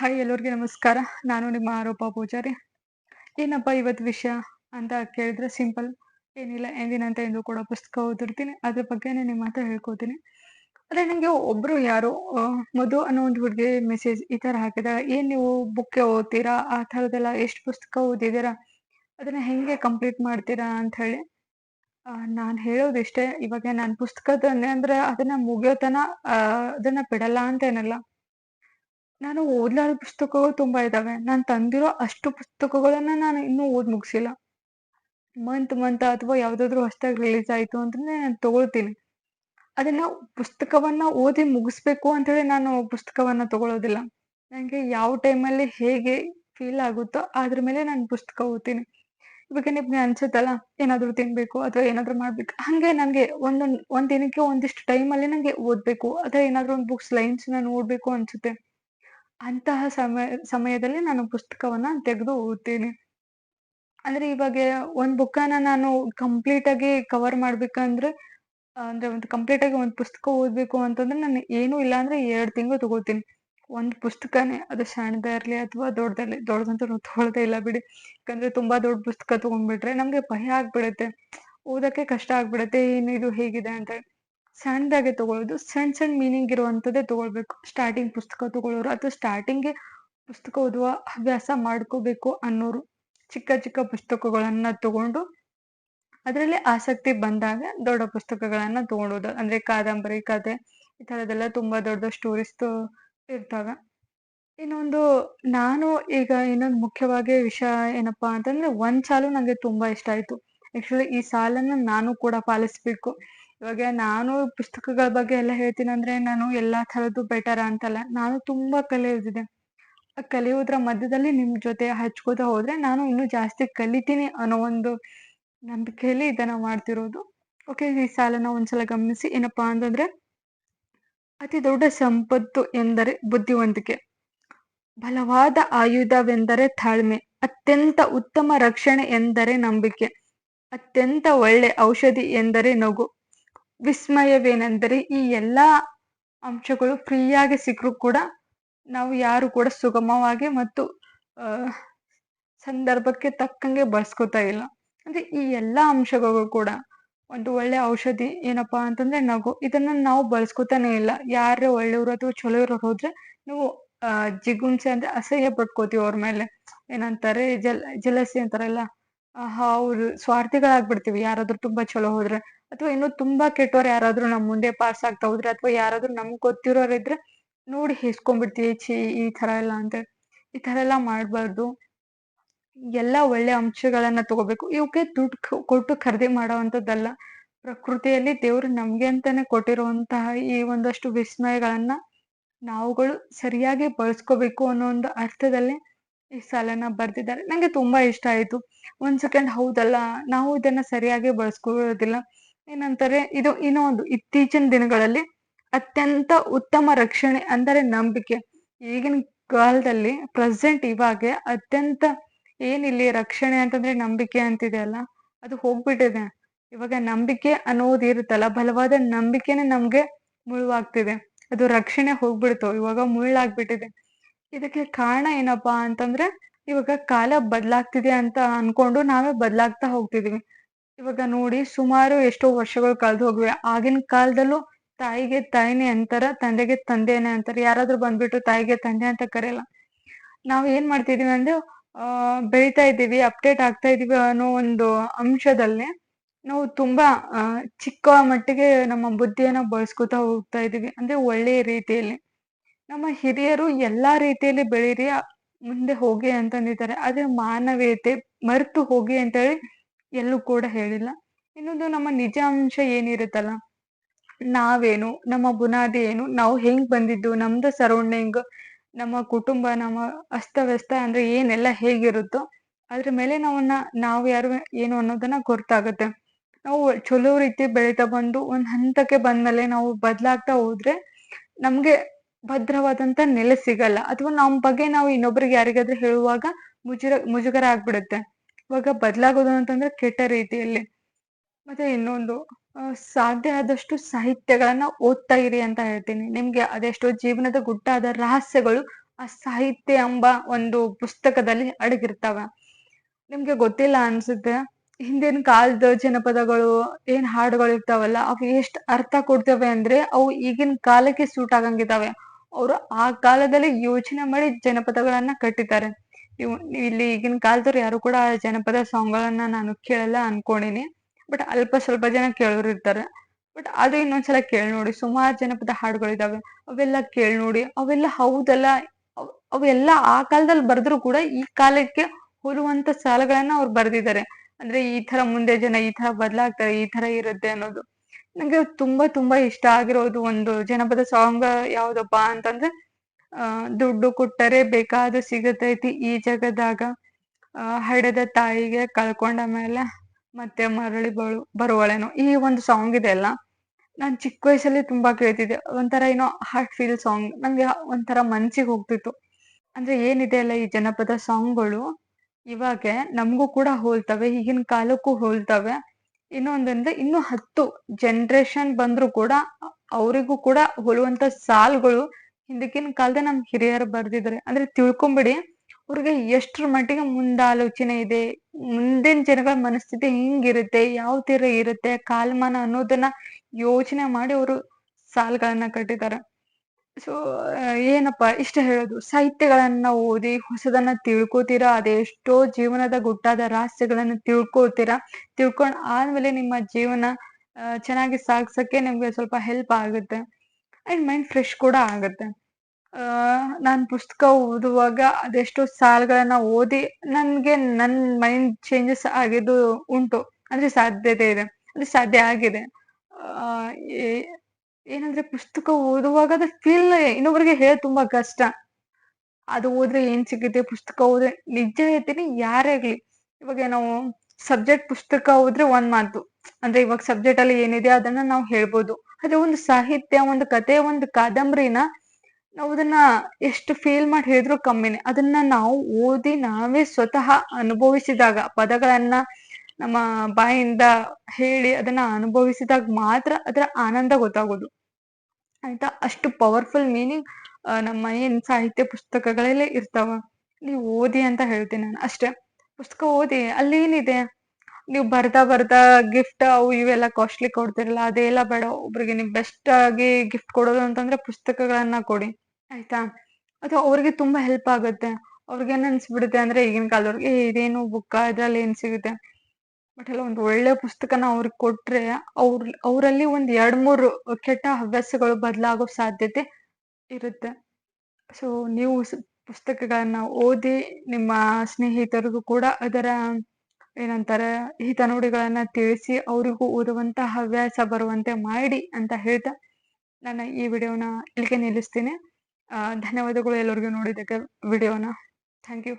Hi ಎಲ್ಲರಿಗೂ ನಮಸ್ಕಾರ. ನಾನು ನಿಮ್ಮ ಆರೋಪ ಪೂಜಾರಿ. ಏನಪ್ಪ ಇವತ್ತು ವಿಷಯ ಅಂತ ಕೇಳಿದ್ರೆ ಸಿಂಪಲ್ ಏನಿಲ್ಲ ಎಂದಿನಂತ ಎಂದು ಕೂಡ ಪುಸ್ತಕ ಓದಿರ್ತೀನಿ. ಅದ್ರ ಬಗ್ಗೆನೇ ನಿಮ್ಮ ಹತ್ರ ಹೇಳ್ಕೊತೀನಿ. ಅದೇ ನನಗೆ ಒಬ್ರು ಯಾರು ಮಧು ಅನ್ನೋ ಒಂದು ಹುಡುಗಿ ಮೆಸೇಜ್ ಈ ತರ ಹಾಕಿದಾಗ ಏನ್ ನೀವು ಬುಕ್ಕೆ ಓದ್ತೀರಾ? ಆ ಎಷ್ಟು ಪುಸ್ತಕ ಓದಿದ್ದೀರಾ? ಅದನ್ನ ಹೆಂಗೆ ಕಂಪ್ಲೀಟ್ ಮಾಡ್ತೀರಾ ಅಂತ ಹೇಳಿ ನಾನು ಹೇಳೋದಿಷ್ಟೇ. ಇವಾಗ ನಾನು ಪುಸ್ತಕದ ಅಂದ್ರೆ ಅದನ್ನ ಮುಗಿಯೋತನ ಅದನ್ನ ಬಿಡಲ್ಲ ಅಂತ ಏನಲ್ಲ. ನಾನು ಓದ್ಲಾರ್ದ ಪುಸ್ತಕಗಳು ತುಂಬಾ ಇದಾವೆ. ನಾನು ತಂದಿರೋ ಅಷ್ಟು ಪುಸ್ತಕಗಳನ್ನ ನಾನು ಇನ್ನೂ ಓದ್ ಮುಗಿಸಿಲ್ಲ. ಮಂತ್ ಮಂತ್ ಅಥವಾ ಯಾವ್ದಾದ್ರು ಹೊಸದಾಗಿ ರಿಲೀಸ್ ಆಯ್ತು ಅಂತಂದ್ರೆ ನಾನು ತಗೊಳ್ತೀನಿ. ಅದನ್ನ ಪುಸ್ತಕವನ್ನ ಓದಿ ಮುಗಿಸ್ಬೇಕು ಹೇಳಿ ನಾನು ಪುಸ್ತಕವನ್ನ ತಗೊಳ್ಳೋದಿಲ್ಲ ನನಗೆ ಯಾವ ಟೈಮಲ್ಲಿ ಹೇಗೆ ಫೀಲ್ ಆಗುತ್ತೋ ಅದ್ರ ಮೇಲೆ ನಾನು ಪುಸ್ತಕ ಓದ್ತೀನಿ. ಇವಾಗ ನಿಮ್ಗೆ ಅನ್ಸುತ್ತಲ್ಲ, ಏನಾದ್ರು ತಿನ್ಬೇಕು ಅಥವಾ ಏನಾದ್ರು ಮಾಡ್ಬೇಕು. ಹಂಗೆ ನನಗೆ ಒಂದೊಂದ್, ಒಂದ್ ದಿನಕ್ಕೆ ಒಂದಿಷ್ಟು ಟೈಮಲ್ಲಿ ನಂಗೆ ಓದ್ಬೇಕು. ಅಥವಾ ಏನಾದ್ರು ಒಂದು ಬುಕ್ಸ್ ಲೈನ್ಸ್ನ ನೋಡ್ಬೇಕು ಅನ್ಸುತ್ತೆ. ಅಂತಹ ಸಮಯ, ಸಮಯದಲ್ಲಿ ನಾನು ಪುಸ್ತಕವನ್ನ ತೆಗೆದು ಓದ್ತೀನಿ. ಅಂದ್ರೆ ಇವಾಗ ಒಂದ್ ಬುಕ್ಕನ್ನ ನಾನು ಕಂಪ್ಲೀಟ್ ಆಗಿ ಕವರ್ ಮಾಡ್ಬೇಕಂದ್ರೆ, ಅಂದ್ರೆ ಒಂದು ಕಂಪ್ಲೀಟ್ ಆಗಿ ಒಂದ್ ಪುಸ್ತಕ ಓದ್ಬೇಕು ಅಂತಂದ್ರೆ ನಾನು ಏನು ಇಲ್ಲ ಅಂದ್ರೆ ಎರಡ್ ತಿಂಗಳು ತಗೋತೀನಿ ಒಂದ್ ಪುಸ್ತಕನೇ, ಅದು ಸಣ್ಣದೇ ಇರ್ಲಿ ಅಥವಾ ದೊಡ್ಡದಲ್ಲಿ, ದೊಡ್ಡದಂತೂ ನಾವು ಇಲ್ಲ ಬಿಡಿ. ಯಾಕಂದ್ರೆ ತುಂಬಾ ದೊಡ್ಡ ಪುಸ್ತಕ ತಗೊಂಡ್ಬಿಟ್ರೆ ನಮ್ಗೆ ಭಯ ಆಗ್ಬಿಡುತ್ತೆ. ಓದಕ್ಕೆ ಕಷ್ಟ ಆಗ್ಬಿಡುತ್ತೆ ಇದು ಹೇಗಿದೆ ಅಂತ. ಸಣ್ಣದಾಗೆ ತಗೊಳ್ಳೋದು ಸಣ್ಣ ಸಣ್ಣ ಮೀನಿಂಗ್ ಇರುವಂತದ್ದೇ ತಗೊಳ್ಬೇಕು. ಸ್ಟಾರ್ಟಿಂಗ್ ಪುಸ್ತಕ ತಗೊಳ್ಳೋರು ಅಥವಾ ಸ್ಟಾರ್ಟಿಂಗ್ಗೆ ಪುಸ್ತಕ ಓದುವ ಹವ್ಯಾಸ ಮಾಡ್ಕೋಬೇಕು ಅನ್ನೋರು. ಚಿಕ್ಕ ಚಿಕ್ಕ ಪುಸ್ತಕಗಳನ್ನ ತಗೊಂಡು ಅದರಲ್ಲಿ ಆಸಕ್ತಿ ಬಂದಾಗ ದೊಡ್ಡ ಪುಸ್ತಕಗಳನ್ನ ತಗೊಂಡೋದು. ಅಂದ್ರೆ ಕಾದಂಬರಿ, ಕತೆ ಈ ತರದೆಲ್ಲ ತುಂಬಾ ದೊಡ್ಡ ಸ್ಟೋರೀಸ್ ಇರ್ತವೆ. ಇನ್ನೊಂದು ನಾನು ಈಗ ಇನ್ನೊಂದು ಮುಖ್ಯವಾಗಿ ವಿಷಯ ಏನಪ್ಪಾ ಅಂತಂದ್ರೆ ಒಂದ್ ಸಾಲು ನಂಗೆ ತುಂಬಾ ಇಷ್ಟ ಆಯ್ತು. ಆಕ್ಚುಲಿ ಈ ಸಾಲನ್ನ ನಾನು ಕೂಡ ಪಾಲಿಸ್ಬೇಕು. ಇವಾಗ ನಾನು ಪುಸ್ತಕಗಳ ಬಗ್ಗೆ ಎಲ್ಲ ಹೇಳ್ತೀನಿ ಅಂದ್ರೆ ನಾನು ಎಲ್ಲಾ ತರದ್ದು ಬೆಟರ್ ಅಂತಲ್ಲ. ನಾನು ತುಂಬಾ ಕಲಿಯೋದಿದೆ. ಕಲಿಯೋದ್ರ ಮಧ್ಯದಲ್ಲಿ ನಿಮ್ ಜೊತೆ ಹಚ್ಕೋತಾ ಹೋದ್ರೆ ನಾನು ಇನ್ನೂ ಜಾಸ್ತಿ ಕಲಿತೀನಿ ಅನ್ನೋ ಒಂದು ನಂಬಿಕೆಯಲ್ಲಿ ಇದನ್ನ ಮಾಡ್ತಿರೋದು. ಓಕೆ ಈ ಸಾಲನ ಒಂದ್ಸಲ ಗಮನಿಸಿ. ಏನಪ್ಪಾ ಅಂತಂದ್ರೆ ಅತಿ ದೊಡ್ಡ ಸಂಪತ್ತು ಎಂದರೆ ಬುದ್ಧಿವಂತಿಕೆ. ಬಲವಾದ ಆಯುಧವೆಂದರೆ ತಾಳ್ಮೆ. ಅತ್ಯಂತ ಉತ್ತಮ ರಕ್ಷಣೆ ಎಂದರೆ ನಂಬಿಕೆ. ಅತ್ಯಂತ ಒಳ್ಳೆ ಔಷಧಿ ಎಂದರೆ ನಗು. ವಿಸ್ಮಯವೇನೆಂದರೆ ಈ ಎಲ್ಲಾ ಅಂಶಗಳು ಫ್ರೀಯಾಗಿ ಸಿಕ್ಕರೂ ಕೂಡ ನಾವು ಯಾರು ಕೂಡ ಸುಗಮವಾಗಿ ಮತ್ತು ಸಂದರ್ಭಕ್ಕೆ ತಕ್ಕಂಗೆ ಬಳಸ್ಕೊತಾ ಇಲ್ಲ. ಅಂದ್ರೆ ಈ ಎಲ್ಲಾ ಅಂಶಗಳು ಕೂಡ ಒಂದು ಒಳ್ಳೆ ಔಷಧಿ ಏನಪ್ಪಾ ಅಂತಂದ್ರೆ ನಗು. ಇದನ್ನ ನಾವು ಬಳಸ್ಕೊತಾನೆ ಇಲ್ಲ. ಯಾರ ಒಳ್ಳೆಯವರು ಅಥವಾ ಚಲೋ ಇರೋರು ಹೋದ್ರೆ ನಾವು ಜಿಗುಣ್ಸೆ ಅಂದ್ರೆ ಅಸಹ್ಯ ಪಟ್ಕೋತೀವಿ ಅವ್ರ ಮೇಲೆ. ಏನಂತಾರೆ, ಜಲ, ಜಲಸಿ ಅಂತಾರಲ್ಲ ಅವ್ರು ಸ್ವಾರ್ಥಿಗಳಾಗ್ಬಿಡ್ತೀವಿ. ಯಾರಾದ್ರೂ ತುಂಬಾ ಚಲೋ ಹೋದ್ರೆ ಅಥವಾ ಇನ್ನು ತುಂಬಾ ಕೆಟ್ಟವ್ರು ಯಾರಾದ್ರೂ ನಮ್ ಮುಂದೆ ಪಾಸ್ ಆಗ್ತಾ ಹೋದ್ರೆ ಅಥವಾ ಯಾರಾದ್ರೂ ನಮ್ಗ್ ಗೊತ್ತಿರೋರ್ ಇದ್ರೆ ನೋಡಿ ಹೇಸ್ಕೊಂಬಿಡ್ತೀವಿ ಛೀ, ಈ ತರ ಎಲ್ಲ ಅಂತ. ಈ ತರ ಎಲ್ಲ ಮಾಡ್ಬಾರ್ದು. ಎಲ್ಲಾ ಒಳ್ಳೆ ಅಂಶಗಳನ್ನ ತಗೋಬೇಕು. ಇವಕ್ಕೆ ದುಡ್ಡು ಕೊಟ್ಟು ಖರೀದಿ ಮಾಡೋವಂಥದ್ದಲ್ಲ. ಪ್ರಕೃತಿಯಲ್ಲಿ ದೇವ್ರು ನಮ್ಗೆ ಅಂತಾನೆ ಕೊಟ್ಟಿರುವಂತಹ ಈ ಒಂದಷ್ಟು ವಿಸ್ಮಯಗಳನ್ನ ನಾವುಗಳು ಸರಿಯಾಗಿ ಬಳಸ್ಕೋಬೇಕು ಅನ್ನೋ ಒಂದು ಅರ್ಥದಲ್ಲಿ ಈ ಸಾಲನ್ನ ಬರ್ದಿದ್ದಾರೆ. ನಂಗೆ ತುಂಬಾ ಇಷ್ಟ ಆಯ್ತು. ಒಂದ್ ಸೆಕೆಂಡ್ ಹೌದಲ್ಲ, ನಾವು ಇದನ್ನ ಸರಿಯಾಗಿ ಬಳಸ್ಕೊಳ್ಳೋದಿಲ್ಲ. ಏನಂತಾರೆ, ಇದು ಇನ್ನೂ ಒಂದು ಇತ್ತೀಚಿನ ದಿನಗಳಲ್ಲಿ ಅತ್ಯಂತ ಉತ್ತಮ ರಕ್ಷಣೆ ಅಂದರೆ ನಂಬಿಕೆ. ಈಗಿನ ಕಾಲದಲ್ಲಿ ಪ್ರೆಸೆಂಟ್ ಇವಾಗೆ ಅತ್ಯಂತ ಏನಿಲ್ಲಿ ರಕ್ಷಣೆ ಅಂತಂದ್ರೆ ನಂಬಿಕೆ ಅಂತಿದೆ ಅಲ್ಲ, ಅದು ಹೋಗ್ಬಿಟ್ಟಿದೆ. ಇವಾಗ ನಂಬಿಕೆ ಅನ್ನೋದು ಇರುತ್ತಲ್ಲ ಬಲವಾದ ನಂಬಿಕೆನೆ ನಮ್ಗೆ ಮುಳುವಾಗ್ತಿದೆ. ಅದು ರಕ್ಷಣೆ ಹೋಗ್ಬಿಡ್ತು, ಇವಾಗ ಮುಳ್ಳಾಗ್ಬಿಟ್ಟಿದೆ. ಇದಕ್ಕೆ ಕಾರಣ ಏನಪ್ಪಾ ಅಂತಂದ್ರೆ, ಇವಾಗ ಕಾಲ ಬದಲಾಗ್ತಿದೆ ಅಂತ ಅನ್ಕೊಂಡು ನಾವೇ ಬದಲಾಗ್ತಾ ಹೋಗ್ತಿದೀವಿ. ಇವಾಗ ನೋಡಿ ಸುಮಾರು ಎಷ್ಟೋ ವರ್ಷಗಳು ಕಳೆದು ಹೋಗಿವೆ. ಆಗಿನ ಕಾಲದಲ್ಲೂ ತಾಯಿಗೆ ತಾಯಿನೇ ಅಂತಾರ, ತಂದೆಗೆ ತಂದೆನೇ ಅಂತಾರೆ. ಯಾರಾದ್ರೂ ಬಂದ್ಬಿಟ್ಟು ತಾಯಿಗೆ ತಂದೆ ಅಂತ ಕರೆಯಲ್ಲ. ನಾವು ಏನ್ ಮಾಡ್ತಿದೀವಿ ಅಂದ್ರೆ, ಆ, ಬೆಳಿತಾ ಇದ್ದೀವಿ ಅಪ್ಡೇಟ್ ಆಗ್ತಾ ಇದೀವಿ ಅನ್ನೋ ಒಂದು ಅಂಶದಲ್ಲಿ ನಾವು ತುಂಬಾ ಚಿಕ್ಕ ಮಟ್ಟಿಗೆ ನಮ್ಮ ಬುದ್ಧಿಯನ್ನ ಬಳಸ್ಕೊತಾ ಹೋಗ್ತಾ ಇದೀವಿ ಅಂದ್ರೆ ಒಳ್ಳೆಯ ರೀತಿಯಲ್ಲಿ. ನಮ್ಮ ಹಿರಿಯರು ಎಲ್ಲಾ ರೀತಿಯಲ್ಲಿ ಬೆಳೀರಿ, ಮುಂದೆ ಹೋಗಿ ಅಂತಂದಿದ್ದಾರೆ. ಆದ್ರೆ ಮಾನವೀಯತೆ ಮರೆತು ಹೋಗಿ ಅಂತ ಹೇಳಿ ಎಲ್ಲೂ ಕೂಡ ಹೇಳಿಲ್ಲ. ಇನ್ನೊಂದು ನಮ್ಮ ನಿಜ ಅಂಶ ಏನಿರುತ್ತಲ್ಲ, ನಾವೇನು, ನಮ್ಮ ಬುನಾದಿ ಏನು, ನಾವು ಹೆಂಗ್ ಬಂದಿದ್ದು, ನಮ್ದು ಸರೌಂಡಿಂಗ್ ನಮ್ಮ ಕುಟುಂಬ, ನಮ್ಮ ಅಸ್ತವ್ಯಸ್ತ ಅಂದ್ರೆ ಏನೆಲ್ಲ ಹೇಗಿರುತ್ತೋ, ಅದ್ರ ಮೇಲೆ ನಾವನ್ನ, ನಾವು ಯಾರು ಏನು ಅನ್ನೋದನ್ನ ಗೊತ್ತಾಗುತ್ತೆ. ನಾವು ಚಲೋ ರೀತಿ ಬೆಳೀತಾ ಬಂದು ಒಂದ್ ಹಂತಕ್ಕೆ ಬಂದ್ಮೇಲೆ ನಾವು ಬದ್ಲಾಗ್ತಾ ಹೋದ್ರೆ ನಮ್ಗೆ ಭದ್ರವಾದಂತ ನೆಲೆ ಸಿಗಲ್ಲ. ಅಥವಾ ನಮ್ ಬಗ್ಗೆ ನಾವು ಇನ್ನೊಬ್ರಿಗೆ ಯಾರಿಗಾದ್ರೂ ಹೇಳುವಾಗ ಮುಜುರ, ಮುಜುಗರ ಆಗ್ಬಿಡುತ್ತೆ. ಇವಾಗ ಬದಲಾಗೋದು ಅಂತಂದ್ರೆ ಕೆಟ್ಟ ರೀತಿಯಲ್ಲಿ. ಮತ್ತೆ ಇನ್ನೊಂದು ಸಾಧ್ಯ ಆದಷ್ಟು ಸಾಹಿತ್ಯಗಳನ್ನ ಓದ್ತಾ ಇರಿ ಅಂತ ಹೇಳ್ತೀನಿ. ನಿಮ್ಗೆ ಅದೆಷ್ಟೋ ಜೀವನದ ಗುಟ್ಟಾದ ರಹಸ್ಯಗಳು ಆ ಸಾಹಿತ್ಯ ಎಂಬ ಒಂದು ಪುಸ್ತಕದಲ್ಲಿ ಅಡಗಿರ್ತಾವ. ನಿಮ್ಗೆ ಗೊತ್ತಿಲ್ಲ ಅನ್ಸುತ್ತೆ, ಹಿಂದಿನ ಕಾಲದ ಜನಪದಗಳು ಏನ್ ಹಾಡುಗಳು ಇರ್ತಾವಲ್ಲ, ಅವು ಎಷ್ಟ್ ಅರ್ಥ ಕೊಡ್ತವೆ ಅಂದ್ರೆ ಅವು ಈಗಿನ ಕಾಲಕ್ಕೆ ಸೂಟ್ ಆಗಂಗಿದಾವೆ ಅವರು ಆ ಕಾಲದಲ್ಲಿ ಯೋಚನೆ ಮಾಡಿ ಜನಪದಗಳನ್ನ ಕಟ್ಟಿದ್ದಾರೆ. ನೀವು ಇಲ್ಲಿ ಈಗಿನ ಕಾಲದವ್ರು ಯಾರು ಕೂಡ ಜನಪದ ಸಾಂಗ್ ಗಳನ್ನ ನಾನು ಕೇಳಲ್ಲ ಅನ್ಕೊಂಡಿನಿ. ಬಟ್ ಅಲ್ಪ ಸ್ವಲ್ಪ ಜನ ಕೇಳೋರು ಇರ್ತಾರೆ. ಬಟ್ ಆದ್ರೆ ಇನ್ನೊಂದ್ಸಲ ಕೇಳಿ ನೋಡಿ. ಸುಮಾರು ಜನಪದ ಹಾಡುಗಳಿದಾವೆ ಅವೆಲ್ಲ ಕೇಳಿ ನೋಡಿ. ಅವೆಲ್ಲ ಹೌದಲ್ಲ? ಅವ್- ಅವೆಲ್ಲ ಆ ಕಾಲದಲ್ಲಿ ಬರೆದ್ರು ಕೂಡ ಈ ಕಾಲಕ್ಕೆ ಹೋಲುವಂತ ಸಾಲಗಳನ್ನ ಅವ್ರು ಬರ್ದಿದ್ದಾರೆ. ಅಂದ್ರೆ ಈ ತರ ಮುಂದೆ ಜನ ಈ ತರ ಬದಲಾಗ್ತಾರೆ, ಈ ತರ ಇರುತ್ತೆ ಅನ್ನೋದು. ನಂಗೆ ತುಂಬಾ ತುಂಬಾ ಇಷ್ಟ ಆಗಿರೋದು ಒಂದು ಜನಪದ ಸಾಂಗ್ ಯಾವ್ದಪ್ಪ ಅಂತಂದ್ರೆ ದುಡ್ಡು ಕೊಟ್ಟರೆ ಬೇಕಾದ ಸಿಗತೈತಿ ಈ ಜಗದಾಗ. ಹಡೆದ ತಾಯಿಗೆ ಕಳ್ಕೊಂಡ ಮೇಲೆ ಮತ್ತೆ ಮರಳಿ ಬಳು, ಬರುವಳೇನೋ. ಈ ಒಂದು ಸಾಂಗ್ ಇದೆ ಅಲ್ಲ, ನಾನ್ ಚಿಕ್ಕ ವಯಸ್ಸಲ್ಲಿ ತುಂಬಾ ಕೇಳ್ತಿದ್ದೆ. ಒಂಥರ ಏನೋ ಹಾರ್ಟ್ ಫೀಲ್ ಸಾಂಗ್ ನಂಗೆ ಒಂಥರ ಮನ್ಸಿಗೆ ಹೋಗ್ತಿತ್ತು. ಅಂದ್ರೆ ಏನಿದೆ ಅಲ್ಲ ಈ ಜನಪದ ಸಾಂಗ್ಗಳು ಇವಾಗ ನಮಗೂ ಕೂಡ ಹೋಲ್ತವೆ, ಈಗಿನ ಕಾಲಕ್ಕೂ ಹೋಲ್ತವೆ. ಇನ್ನೊಂದಂದ್ರೆ ಇನ್ನು ಹತ್ತು ಜನರೇಷನ್ ಬಂದ್ರು ಕೂಡ, ಅವರಿಗೂ ಕೂಡ ಹೋಲುವಂತ ಸಾಲ್ಗಳು ಹಿಂದಕ್ಕಿನ ಕಾಲದ ನಮ್ ಹಿರಿಯರು ಬರ್ದಿದ್ದಾರೆ ಅಂದ್ರೆ ತಿಳ್ಕೊಂಬಿಡಿ, ಅವ್ರಿಗೆ ಎಷ್ಟ್ರ ಮಟ್ಟಿಗೆ ಮುಂದಾಲೋಚನೆ ಇದೆ, ಮುಂದಿನ ಜನಗಳ ಮನಸ್ಥಿತಿ ಹಿಂಗಿರುತ್ತೆ, ಯಾವ ತೀರ ಇರುತ್ತೆ, ಕಾಲಮಾನ ಅನ್ನೋದನ್ನ ಯೋಚನೆ ಮಾಡಿ ಅವರು ಸಾಲ್ಗಳನ್ನ ಕಟ್ಟಿದ್ದಾರೆ ಸೊ ಏನಪ್ಪ, ಇಷ್ಟ ಹೇಳೋದು, ಸಾಹಿತ್ಯಗಳನ್ನ ಓದಿ, ಹೊಸದನ್ನ ತಿಳ್ಕೊತೀರಾ, ಅದೆಷ್ಟೋ ಜೀವನದ ಗುಟ್ಟಾದ ರಹಸ್ಯಗಳನ್ನ ತಿಳ್ಕೊತೀರಾ, ತಿಳ್ಕೊಂಡ್ ಆದ್ಮೇಲೆ ನಿಮ್ಮ ಜೀವನ ಚೆನ್ನಾಗಿ ಸಾಗ್ಸಕ್ಕೆ ನಿಮ್ಗೆ ಸ್ವಲ್ಪ ಹೆಲ್ಪ್ ಆಗುತ್ತೆ. ಅಂಡ್ ಮೈಂಡ್ ಫ್ರೆಶ್ ಕೂಡ ಆಗುತ್ತೆ. ನಾನ್ ಪುಸ್ತಕ ಓದುವಾಗ ಅದೆಷ್ಟೋ ಸಾಲುಗಳನ್ನ ಓದಿ ನನ್ಗೆ ನನ್ ಮೈಂಡ್ ಚೇಂಜಸ್ ಆಗಿದ್ದು ಉಂಟು. ಅಂದ್ರೆ ಸಾಧ್ಯತೆ ಇದೆ. ಅಂದ್ರೆ ಸಾಧ್ಯ ಆಗಿದೆ. ಆ ಏನಂದ್ರೆ ಪುಸ್ತಕ ಓದುವಾಗ ಅದ ಫೀಲ್ ಇನ್ನೊಬ್ಬರಿಗೆ ಹೇಳ ತುಂಬಾ ಕಷ್ಟ. ಅದು ಓದ್ರೆ ಏನ್ ಸಿಗುತ್ತೆ? ಪುಸ್ತಕ ಓದ್ರೆ ನಿಜ ಹೇಳ್ತೀನಿ ಯಾರೇ ಆಗ್ಲಿ. ಇವಾಗ ನಾವು ಸಬ್ಜೆಕ್ಟ್ ಪುಸ್ತಕ ಓದ್ರೆ ಒಂದ್ ಮಾತು. ಅಂದ್ರೆ ಇವಾಗ ಸಬ್ಜೆಕ್ಟ್ ಅಲ್ಲಿ ಏನಿದೆ ಅದನ್ನ ನಾವು ಹೇಳ್ಬೋದು. ಅದೇ ಒಂದು ಸಾಹಿತ್ಯ, ಒಂದು ಕತೆ, ಒಂದು ಕಾದಂಬರಿನ ನಾವು ಅದನ್ನ ಎಷ್ಟು ಫೀಲ್ ಮಾಡಿ ಹೇಳಿದ್ರು ಕಮ್ಮಿನೇ. ಅದನ್ನ ನಾವು ಓದಿ ನಾವೇ ಸ್ವತಃ ಅನುಭವಿಸಿದಾಗ, ಪದಗಳನ್ನ ನಮ್ಮ ಬಾಯಿಂದ ಹೇಳಿ ಅದನ್ನ ಅನುಭವಿಸಿದಾಗ ಮಾತ್ರ ಅದರ ಆನಂದ ಗೊತ್ತಾಗೋದು. ಆಯ್ತಾ? ಅಷ್ಟು ಪವರ್ಫುಲ್ ಮೀನಿಂಗ್ ನಮ್ಮ ಏನ್ ಸಾಹಿತ್ಯ ಪುಸ್ತಕಗಳಲ್ಲೇ ಇರ್ತಾವ. ನೀವು ಓದಿ ಅಂತ ಹೇಳ್ತೀನಿ ನಾನು ಅಷ್ಟೇ. ಪುಸ್ತಕ ಓದಿ, ಅಲ್ಲಿ ಏನಿದೆ? ನೀವು ಬರ್ತಾ ಬರ್ತಾ ಗಿಫ್ಟ್ ಅವು ಇವೆಲ್ಲ ಕಾಸ್ಟ್ಲಿ ಕೊಡ್ತಿರಲ್ಲ ಅದೆಲ್ಲ ಬೇಡ. ಒಬ್ರಿಗೆ ನೀವು ಬೆಸ್ಟ್ ಆಗಿ ಗಿಫ್ಟ್ ಕೊಡೋದು ಅಂತಂದ್ರೆ ಪುಸ್ತಕಗಳನ್ನ ಕೊಡಿ. ಆಯ್ತಾ? ಅದು ಅವ್ರಿಗೆ ತುಂಬಾ ಹೆಲ್ಪ್ ಆಗುತ್ತೆ. ಅವ್ರಿಗೆ ಏನ್ ಅನ್ಸ್ಬಿಡುತ್ತೆ ಅಂದ್ರೆ ಈಗಿನ ಕಾಲದವ್ರಿಗೆ "ಏ, ಇದೇನು ಬುಕ್ಕ ಇದ್ರಲ್ಲಿ ಏನ್ ಸಿಗುತ್ತೆ? ಬಟ್ ಎಲ್ಲ ಒಂದು ಒಳ್ಳೆ ಪುಸ್ತಕನ ಅವ್ರಿಗೆ ಕೊಟ್ರೆ ಅವ್ರ ಅವರಲ್ಲಿ ಒಂದ್ ಎರಡ್ ಮೂರು ಕೆಟ್ಟ ಹವ್ಯಾಸಗಳು ಬದಲಾಗೋ ಸಾಧ್ಯತೆ ಇರುತ್ತೆ. ಸೊ ನೀವು ಪುಸ್ತಕಗಳನ್ನ ಓದಿ ನಿಮ್ಮ ಸ್ನೇಹಿತರಿಗೂ ಕೂಡ ಅದರ ಏನಂತಾರೆ ಹಿತನುಡಿಗಳನ್ನ ತಿಳಿಸಿ ಅವರಿಗೂ ಓದುವಂತ ಹವ್ಯಾಸ ಬರುವಂತೆ ಮಾಡಿ ಅಂತ ಹೇಳ್ತಾ ನನ್ನ ಈ ವಿಡಿಯೋನ ಇಲ್ಲಿಗೆ ನಿಲ್ಲಿಸ್ತೀನಿ. ಧನ್ಯವಾದಗಳು ಎಲ್ಲರಿಗೂ ನೋಡಿದ್ದಕ್ಕೆ ವಿಡಿಯೋನ. Thank you